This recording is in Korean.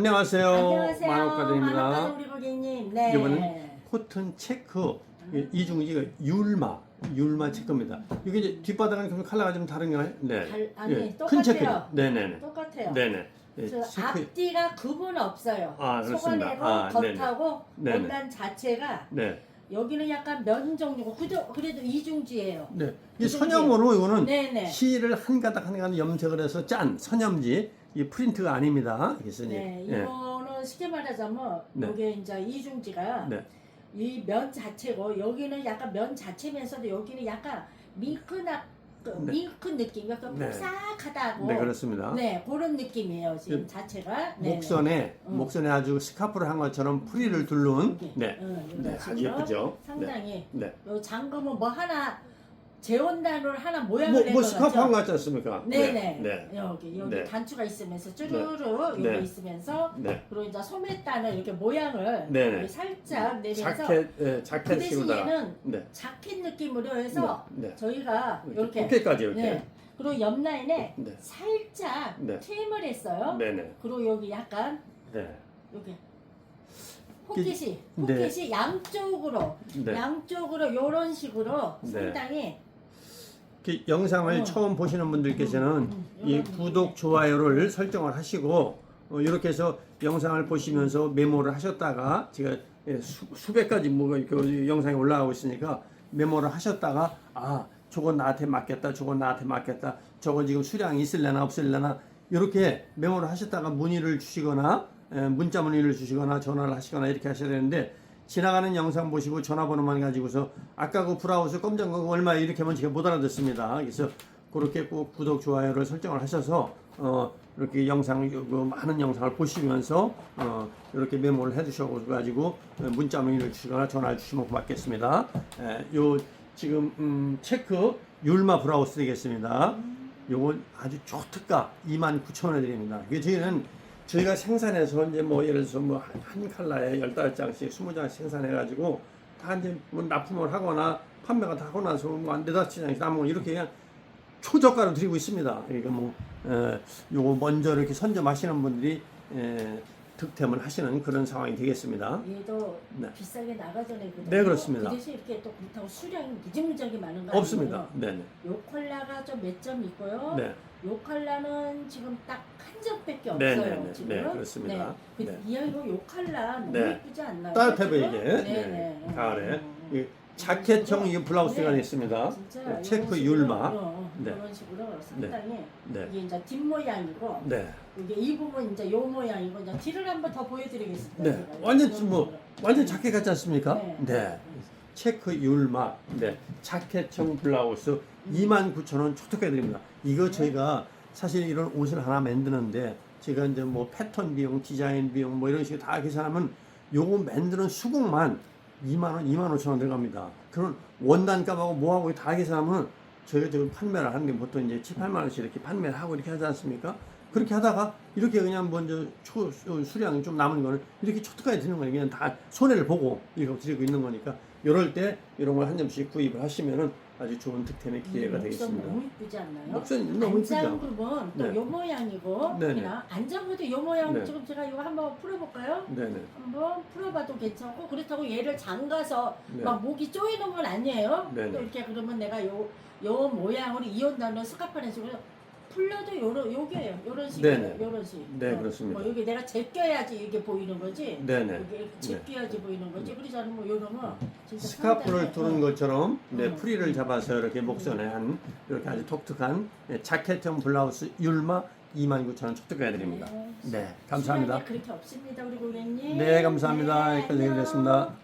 안녕하세요. 안녕하세요. 만옥가들입니다. 만옥가들 우리 고객님. 네. 이번은 코튼 체크 이중지가 율마 율마 체크입니다. 이게 이제 뒷바닥은 좀 컬러가 좀 다른가요? 네. 달- 아니, 큰 똑같아요. 체크. 네네네. 똑같아요. 네네. 예, 저 체크. 앞뒤가 구분 없어요. 아, 그렇습니다. 소관내고 아, 겉하고 네네. 원단 자체가 네. 여기는 약간 면 종류고 그래도, 그래도 이중지예요. 네. 이 이중지. 선염으로 이거는 네네. 실을 한 가닥 한 가닥 염색을 해서 짠 선염지 이 프린트가 아닙니다. 이제, 네, 예. 이거는 쉽게 말하자면 네. 이게 이제 이중지가 네. 이 면 자체고 여기는 약간 면 자체면서도 여기는 약간 밀크나 그 네. 밀크 느낌, 약간 네. 뽀삭하다고. 네 그렇습니다. 네, 그런 느낌이에요 지금 그 자체가. 네, 목선에 음. 목선에 아주 스카프를 한 것처럼 프리를 둘른 여기. 네. 응, 이런 네, 아주 예쁘죠. 상당히 네. 요 잠금은 뭐 하나 재원단으로 하나 모양을 뭐, 낸뭐것 스카프 같죠? 한 거 같지 않습니까? 네네. 네. 여기 여기 네. 단추가 있으면서 쭈루루 여기 네. 있으면서 네. 그리고 이제 소매단을 이렇게 모양을 네네. 이렇게 살짝 내면서 자켓, 예, 그 자켓식으로다가. 대신에는 네. 자켓 느낌으로 해서 네. 네. 저희가 이렇게 이렇게 어깨까지 이렇게. 네. 그리고 옆 라인에 네. 살짝 네. 트임을 했어요. 네네. 그리고 여기 약간 네. 여기 포켓이 네. 포켓이 양쪽으로 네. 양쪽으로 이런 식으로 네. 상당히 그 영상을 어. 처음 보시는 분들께서는 음, 이 이런 구독, 좋아요를 설정을 하시고 어, 이렇게 해서 영상을 보시면서 메모를 하셨다가 제가 예, 수, 수백 가지 뭐가 이렇게 영상이 올라가고 있으니까 메모를 하셨다가 아 저건 나한테 맞겠다 저건 나한테 맞겠다 저거 지금 수량이 있을래나 없을래나 이렇게 메모를 하셨다가 문의를 주시거나 예, 문자 문의를 주시거나 전화를 하시거나 이렇게 하셔야 되는데 지나가는 영상 보시고 전화번호만 가지고서 아까 그 브라우스 검정 거 얼마 이렇게 하면 제가 못 알아듣습니다. 그래서 그렇게 꼭 구독 좋아요를 설정을 하셔서 어 이렇게 영상 그 많은 영상을 보시면서 어 이렇게 메모를 해두셔 가지고 문자 문의를 주시거나 전화를 주시면 고맙겠습니다. 에, 요 지금 음, 체크 율마 브라우스 되겠습니다. 요건 아주 초특가 29,000원에 드립니다. 이게 저희는 저희가 생산해서 이제 뭐 예를 들어서 뭐 한 칼라에 15장씩 20장씩 생산해 가지고 다 이제 뭐 납품을 하거나 판매가 다 하고 나서 뭐한 네다섯 장씩 남은 거 이렇게 그냥 초저가로 드리고 있습니다. 그러니까 뭐 에, 요거 먼저 이렇게 선점하시는 분들이 에, 득템을 하시는 그런 상황이 되겠습니다. 얘도 네. 비싸게 나가전에거든요. 네, 그렇습니다. 그 대신 이렇게 또 그렇다고 수량이 무지무지하게 많은 거 없습니다. 네네. 요 컬러가 좀 몇 점 있고요. 네. 요 컬러는 지금 딱 한 점밖에 없어요. 네, 네, 네. 지금. 네, 그렇습니다. 네. 네. 그 이거 요 컬러 너무 네. 예쁘지 않나요? 따뜻해 지금? 보이게. 네, 네. 네. 가을에. 음. 이 자켓형 이 블라우스가 네. 있습니다. 진짜 네, 이런 체크 식으로, 율마. 어, 네. 이런 식으로 상당히 네. 이게 이제 뒷 모양이고 네. 이게 이 부분 이제 요 모양이고 이제 뒤를 한번 더 보여드리겠습니다. 네. 제가. 완전 뭐. 완전 자켓 같지 않습니까? 네. 네. 체크 율마. 네. 자켓형 블라우스 29,000원 초특가 드립니다. 이거 저희가 사실 이런 옷을 하나 만드는데 제가 이제 뭐 패턴 비용, 디자인 비용 뭐 이런 식으로 다 계산하면 요거 만드는 수공만 2만 원, 2만 5천 원 들어갑니다. 그런 원단 값하고 뭐하고 다 계산하면 저희가 지금 판매를 하는 게 보통 이제 7, 8만 원씩 이렇게 판매를 하고 이렇게 하지 않습니까? 그렇게 하다가 이렇게 그냥 먼저 초 수- 수량이 좀 남은 거는 이렇게 초특가에 드는 거예요. 그냥 다 손해를 보고 이렇게 드리고 있는 거니까 이럴 때 이런 걸 한 점씩 구입을 하시면은 아주 좋은 득템의 기회가 이 목선 되겠습니다. 너무 이쁘지 않나요? 목선 너무 이쁘죠? 또 네. 요 모양이고 네네. 그냥 안장급도 요 모양 네. 지금 제가 이거 한번 풀어볼까요? 네네. 한번 풀어봐도 괜찮고 그렇다고 얘를 잠가서 네. 막 목이 쪼이는 건 아니에요. 네네. 또 이렇게 그러면 내가 요, 요 모양으로 이온단을 스카프하는 식으로 풀려도 요런 요게요. 요런 식이에요. 네네. 요런 식. 네, 어, 그렇습니다. 뭐 여기 내가 제껴야지 이게 보이는 거지. 네네. 여기 이렇게 제껴야지 보이는 거지. 그래서 저는 뭐 요런 거 진짜 스카프를 상당히, 두른 어, 것처럼 네, 음. 프리를 잡아서 이렇게 목선에 한 이렇게 아주 독특한 네, 자켓형 블라우스 율마 29,000원 초특가 드립니다. 네. 네, 감사합니다. 시간이 그렇게 없습니다, 우리 고객님. 네, 감사합니다. 네, 여기까지 안녕. 드리겠습니다.